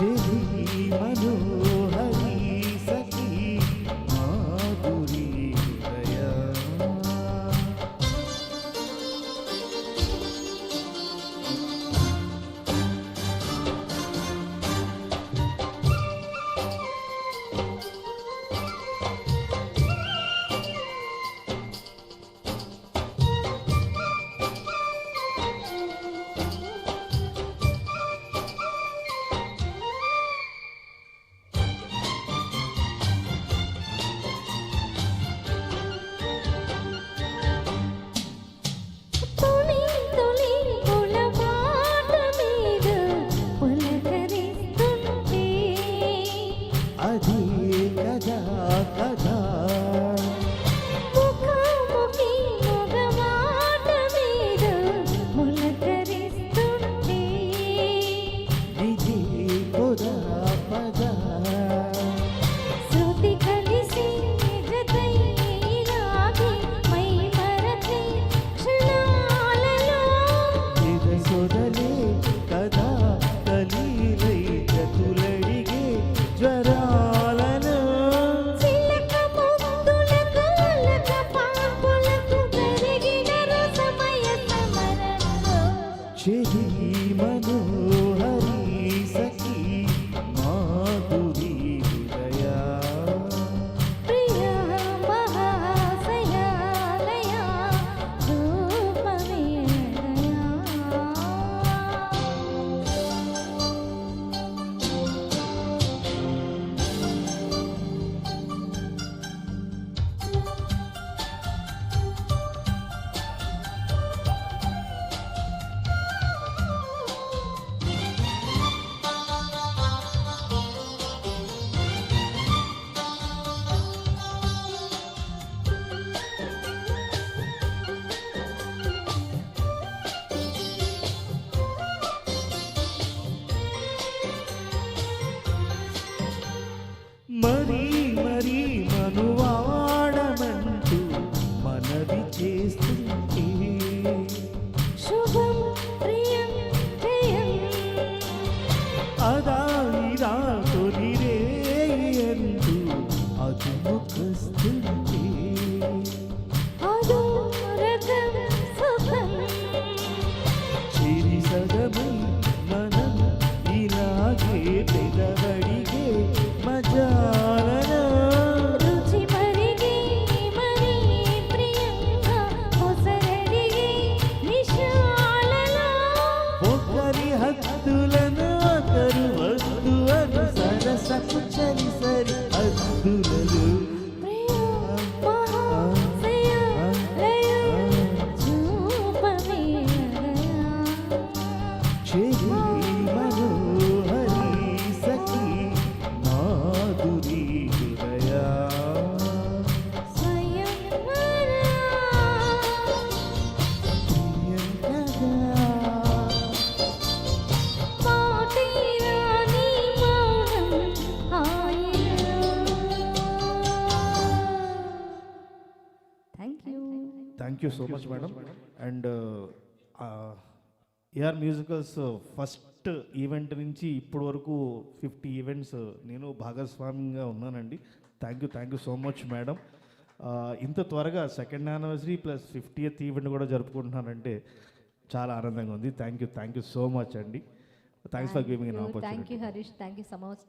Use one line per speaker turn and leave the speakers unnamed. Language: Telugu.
chegue. Lord. ತೋರಿರೆ
ಎಂದು ಅದು ಮುಖಸ್ತುತಿ ಚಿರಿಸದ ಬೈ సరసకు చలి
thank you
so much madam and AR musicals first event నుంచి ఇప్పటి వరకు ఫిఫ్టీ ఈవెంట్స్ నేను భాగస్వామ్యంగా ఉన్నానండి. Thank you thank you so much madam ఇంత త్వరగా second anniversary plus fiftieth event కూడా జరుపుకుంటున్నానంటే చాలా ఆనందంగా ఉంది. Thank you thank you so much అండి. Thanks for giving
thank you Harish thank you so much